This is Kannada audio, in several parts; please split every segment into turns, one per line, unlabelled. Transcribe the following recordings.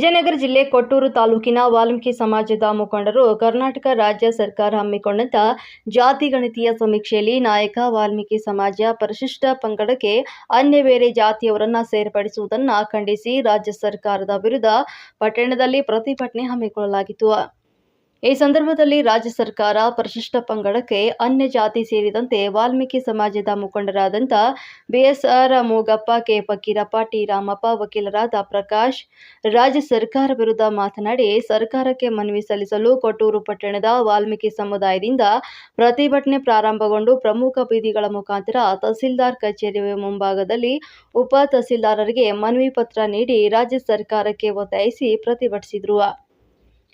ಜಿಲ್ಲೆ ಕೊಟ್ಟೂರು ತಾಲೂಕಿನ ವಾಲ್ಮೀಕಿ ಸಮಾಜದ ಮುಖಂಡರು ಕರ್ನಾಟಕ ರಾಜ್ಯ ಸರ್ಕಾರ ಹಮ್ಮಿಕೊಂಡಂತ ಜಾತಿ ಗಣತಿಯ ಸಮೀಕ್ಷೆಯಲ್ಲಿ ನಾಯಕ ವಾಲ್ಮೀಕಿ ಸಮಾಜ ಪರಿಶಿಷ್ಟ ಪಂಗಡಕ್ಕೆ ಅನ್ಯ ಬೇರೆ ಜಾತಿಯವರನ್ನ ಸೇರ್ಪಡಿಸುವುದನ್ನು ಖಂಡಿಸಿ ರಾಜ್ಯ ಸರ್ಕಾರದ ವಿರುದ್ಧ ಪಟ್ಟಣದಲ್ಲಿ ಪ್ರತಿಭಟನೆ ಹಮ್ಮಿಕೊಳ್ಳಲಾಗಿತ್ತು. ಈ ಸಂದರ್ಭದಲ್ಲಿ ರಾಜ್ಯ ಸರ್ಕಾರ ಪರಿಶಿಷ್ಟ ಪಂಗಡಕ್ಕೆ ಅನ್ಯ ಜಾತಿ ಸೇರಿದಂತೆ ವಾಲ್ಮೀಕಿ ಸಮಾಜದ ಮುಖಂಡರಾದಂಥ BSR Moogappa, K Fakirappa, T Ramappa, ವಕೀಲರಾದ ಪ್ರಕಾಶ್, ರಾಜ್ಯ ಸರ್ಕಾರ ವಿರುದ್ಧ ಮಾತನಾಡಿ ಸರ್ಕಾರಕ್ಕೆ ಮನವಿ ಸಲ್ಲಿಸಲು ಕೊಟ್ಟೂರು ಪಟ್ಟಣದ ವಾಲ್ಮೀಕಿ ಸಮುದಾಯದಿಂದ ಪ್ರತಿಭಟನೆ ಪ್ರಾರಂಭಗೊಂಡು ಪ್ರಮುಖ ಬೀದಿಗಳ ಮುಖಾಂತರ ತಹಸೀಲ್ದಾರ್ ಕಚೇರಿ ಮುಂಭಾಗದಲ್ಲಿ ಉಪ ತಹಸೀಲ್ದಾರರಿಗೆ ಮನವಿ ಪತ್ರ ನೀಡಿ ರಾಜ್ಯ ಸರ್ಕಾರಕ್ಕೆ ಒತ್ತಾಯಿಸಿ ಪ್ರತಿಭಟಿಸಿದರು.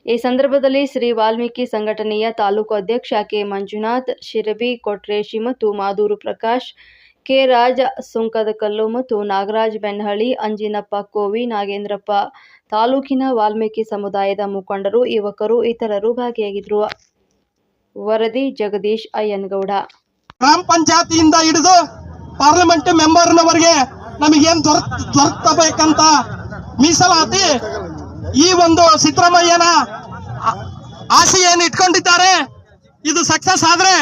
ಈ ಸಂದರ್ಭದಲ್ಲಿ ಶ್ರೀ ವಾಲ್ಮೀಕಿ ಸಂಘಟನೆಯ ತಾಲೂಕು ಅಧ್ಯಕ್ಷ ಕೆ. ಮಂಜುನಾಥ್, ಶಿರಬಿ ಕೊಟ್ರೇಶಿ ಮತ್ತು ಮಾದೂರು ಪ್ರಕಾಶ್, ಕೆ. ರಾಜ ಸುಂಕದಕಲ್ಲು ಮತ್ತು ನಾಗರಾಜ್ ಬೆನ್ನಹಳ್ಳಿ ಅಂಜಿನಪ್ಪ ಕೋವಿ, ನಾಗೇಂದ್ರಪ್ಪ ತಾಲೂಕಿನ ವಾಲ್ಮೀಕಿ ಸಮುದಾಯದ ಮುಖಂಡರು, ಯುವಕರು, ಇತರರು ಭಾಗಿಯಾಗಿದ್ದರು ವರದಿ ಜಗದೀಶ್ ಅಯ್ಯನಗೌಡ.
ಗ್ರಾಮ ಪಂಚಾಯತಿಯಿಂದ ಹಿಡಿದು ಪಾರ್ಲಿಮೆಂಟ್ ಮೆಂಬರ್ನವರೆಗೆ ನಮಗೇನು ದೊರಕ್ ದೊರಕಬೇಕಂತ ಮೀಸಲಾತಿ ಈ ಒಂದು ಸಿದ್ದರಾಮಯ್ಯನ ಆಸೆ ಏನು ಇಟ್ಕೊಂಡಿದ್ದಾರೆ. ಇದು ಸಕ್ಸಸ್ ಆದ್ರೆ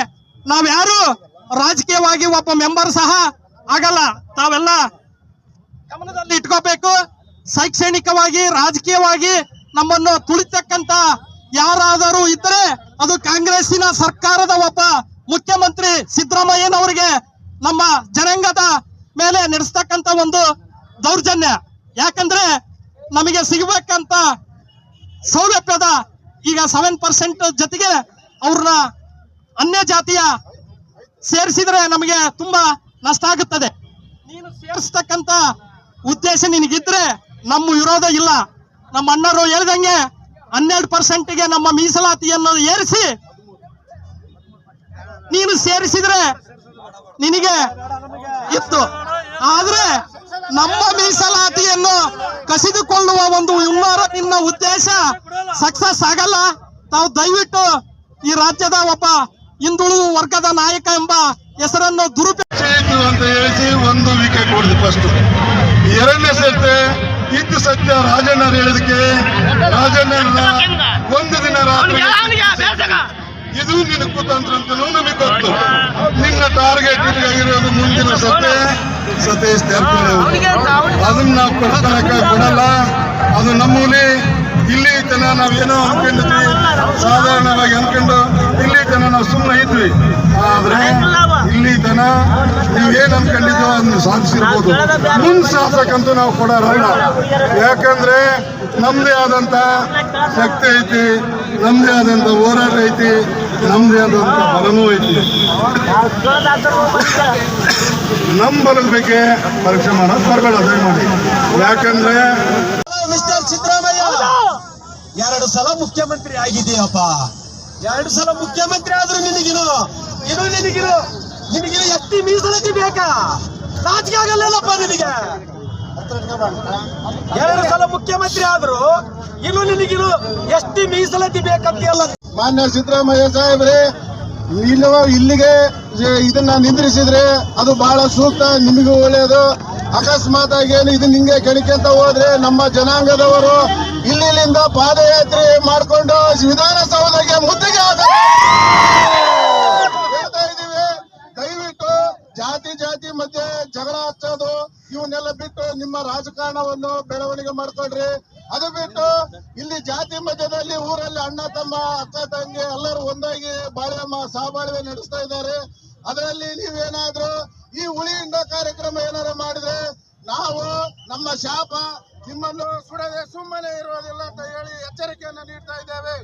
ನಾವ್ಯಾರು ರಾಜಕೀಯವಾಗಿ ಒಬ್ಬ ಮೆಂಬರ್ ಸಹ ಆಗಲ್ಲ. ತಾವೆಲ್ಲ ಗಮನದಲ್ಲಿ ಇಟ್ಕೋಬೇಕು. ಶೈಕ್ಷಣಿಕವಾಗಿ, ರಾಜಕೀಯವಾಗಿ ನಮ್ಮನ್ನು ತುಳಿತಕ್ಕಂತ ಯಾರಾದರೂ ಇದ್ದರೆ ಅದು ಕಾಂಗ್ರೆಸ್ಸಿನ ಸರ್ಕಾರದ ಒಬ್ಬ ಮುಖ್ಯಮಂತ್ರಿ ಸಿದ್ದರಾಮಯ್ಯನವರಿಗೆ ನಮ್ಮ ಜನಾಂಗದ ಮೇಲೆ ನಡೆಸ್ತಕ್ಕಂತ ಒಂದು ದೌರ್ಜನ್ಯ. ಯಾಕಂದ್ರೆ ನಮಗೆ ಸಿಗಬೇಕಂತ ಸೌಲಭ್ಯದ ಈಗ ಸೆವೆನ್ ಪರ್ಸೆಂಟ್ ಜೊತೆಗೆ ಅವ್ರನ್ನ ಅನ್ಯ ಜಾತಿಯ ಸೇರಿಸಿದ್ರೆ ನಮಗೆ ತುಂಬಾ ನಷ್ಟ ಆಗುತ್ತದೆ. ನೀನು ಸೇರಿಸ್ತಕ್ಕಂತ ಉದ್ದೇಶ ನಿನಗಿದ್ರೆ ನಮ್ಮ ವಿರೋಧ ಇಲ್ಲ. ನಮ್ಮ ಅಣ್ಣರು ಹೇಳ್ದಂಗೆ ಹನ್ನೆರಡು ಪರ್ಸೆಂಟ್ಗೆ ನಮ್ಮ ಮೀಸಲಾತಿಯನ್ನು ಏರಿಸಿ ನೀನು ಸೇರಿಸಿದ್ರೆ ನಿನಗೆ ಇತ್ತು. ಆದ್ರೆ ನಮ್ಮ ಮೀಸಲಾತಿಯನ್ನು ಕಸಿದುಕೊಳ್ಳುವ ಒಂದು ಹುನ್ನಾರ ನಿನ್ನ ಉದ್ದೇಶ ಸಕ್ಸಸ್ ಆಗಲ್ಲ. ತಾವು ದಯವಿಟ್ಟು ಈ ರಾಜ್ಯದ ಒಬ್ಬ ಹಿಂದುಳಿದ ವರ್ಗದ ನಾಯಕ ಎಂಬ ಹೆಸರನ್ನು ದುರುಪಯೋಗ
ಅಂತ ಹೇಳಿಸಿ ಒಂದು ವಿಕೆಟ್ ಕೂಡ ಫಸ್ಟ್ ಎರಡನೇ ಸತ್ಯ ಇದ್ದು ಸತ್ಯ ರಾಜಣ್ಣ ಹೇಳಿದಕ್ಕೆ ರಾಜಣ್ಣ ಒಂದು ದಿನ ರಾತ್ರಿ ಇದು ನಿನ್ನ ಕುತಂತ್ರ ಅಂತ ನಮಗೆ ಗೊತ್ತು ನಿನ್ನ ಟಾರ್ಗೆಟ್ ಇರೋದು ಮುಂದಿನ ಸತ್ಯ. ಸತೀಶ್ ಜಾರಕಿಹೊಳಿ. ಅದನ್ನ ನಾವು ಕೊಡ್ತನಕ ಕೊಡಲ್ಲ ಅದು ನಮ್ಮೂಲಿ ಇಲ್ಲಿ ತನ ನಾವೇನೋ ಅನ್ಕೊಂಡಿದ್ವಿ. ಸಾಧಾರಣವಾಗಿ ಅನ್ಕೊಂಡು ಇಲ್ಲಿ ತನ ನಾವು ಸುಮ್ಮನೆ ಇದ್ವಿ. ಆದ್ರೆ ಇಲ್ಲಿ ತನ ನೀವೇನ್ ಅನ್ಕೊಂಡಿದ್ದೋ ಅದನ್ನ ಸಾಧಿಸಿರ್ಬೋದು. ಮುನ್ ಸಾಧಕಂತೂ ನಾವು ಕೊಡೋರಲ್ಲ. ಯಾಕಂದ್ರೆ ನಮ್ದೇ ಆದಂತ ಶಕ್ತಿ ಐತಿ ನಮ್ದೇ ಆದಂತ ಹೋರಾಟ ಐತಿ. ನಮ್ದೇ ಆದಂತ ಬಲನೂ ಐತಿ. ನಮ್ಮ ಬಲದ ಬಗ್ಗೆ ಪರೀಕ್ಷೆ ಮಾಡೋದು ಬರಬೇಡ ದಯಮಾಡಿ ಯಾಕಂದ್ರೆ
ಮಿಸ್ಟರ್ ಸಿದ್ದರಾಮಯ್ಯ, ಎರಡು ಸಲ ಮುಖ್ಯಮಂತ್ರಿ ಆಗಿದೆಯಪ್ಪ ಎರಡು ಸಲ ಮುಖ್ಯಮಂತ್ರಿ ಆದ್ರೂ ನಿನಗಿನು ಇದು ನಿನಗಿರು ನಿನಗಿರು ಎತ್ತಿ ಮೀಸಲಾತಿ ಬೇಕಾ? ರಾಜಕೀಯ ಆಗಲ್ಲಪ್ಪ ನಿನಗೆ? ಎರಡು ಸಲ ಮುಖ್ಯಮಂತ್ರಿ ಆದ್ರು ಇನ್ನು ನಿನಗಿರು ಎಷ್ಟಿ ಮೀಸಲಾತಿ ಬೇಕಂತೀಯಲ್ಲ
ಮಾನ್ಯ ಸಿದ್ದರಾಮಯ್ಯ ಸಾಹೇಬ್ರೆ ಇಲ್ಲ ಇಲ್ಲಿಗೆ ಇದನ್ನ ನಿಂದ್ರಿಸಿದ್ರೆ ಅದು ಬಹಳ ಸೂಕ್ತ, ನಿಮಗೂ ಒಳ್ಳೆಯದು. ಅಕಸ್ಮಾತ್ ಆಗಿ ಏನು ಇದನ್ನ ಹಿಂಗೆ ಕೆಣಕ್ಯಂತ ಹೋದ್ರೆ ನಮ್ಮ ಜನಾಂಗದವರು ಇಲ್ಲಿಂದ ಪಾದಯಾತ್ರೆ ಮಾಡ್ಕೊಂಡು ವಿಧಾನಸೌಧಕ್ಕೆ ಮುತ್ತಿಗೆ ಹೇಳ್ತಾ ಇದೀವಿ ದಯವಿಟ್ಟು ಜಾತಿ ಜಾತಿ ಮಧ್ಯೆ ಜಗಳ ಹಚ್ಚೋದು, ಇವನ್ನೆಲ್ಲ ಬಿಟ್ಟು ನಿಮ್ಮ ರಾಜಕಾರಣವನ್ನು ಬೆಳವಣಿಗೆ ಮಾಡ್ಕೊಳ್ರಿ. ಅದು ಬಿಟ್ಟು ಇಲ್ಲಿ ಜಾತಿ ಮಧ್ಯದಲ್ಲಿ ಊರಲ್ಲಿ ಅಣ್ಣ, ತಮ್ಮ, ಅಕ್ಕ, ತಂಗಿ ಎಲ್ಲರೂ ಒಂದಾಗಿ ಬಾಳೆಮ್ಮ ಸಾಬಾಳ್ವೆ ನಡೆಸ್ತಾ ಇದ್ದಾರೆ. ಅದರಲ್ಲಿ ನೀವೇನಾದ್ರೂ ಈ ಉಳಿಯಿಂದ ಕಾರ್ಯಕ್ರಮ ಏನಾರ ಮಾಡಿದ್ರೆ ನಾವು ನಮ್ಮ ಶಾಪ ನಿಮ್ಮನ್ನು ಸುಡದೆ ಸುಮ್ಮನೆ ಇರೋದಿಲ್ಲ ಅಂತ ಹೇಳಿ ಎಚ್ಚರಿಕೆಯನ್ನು ನೀಡ್ತಾ ಇದ್ದೇವೆ.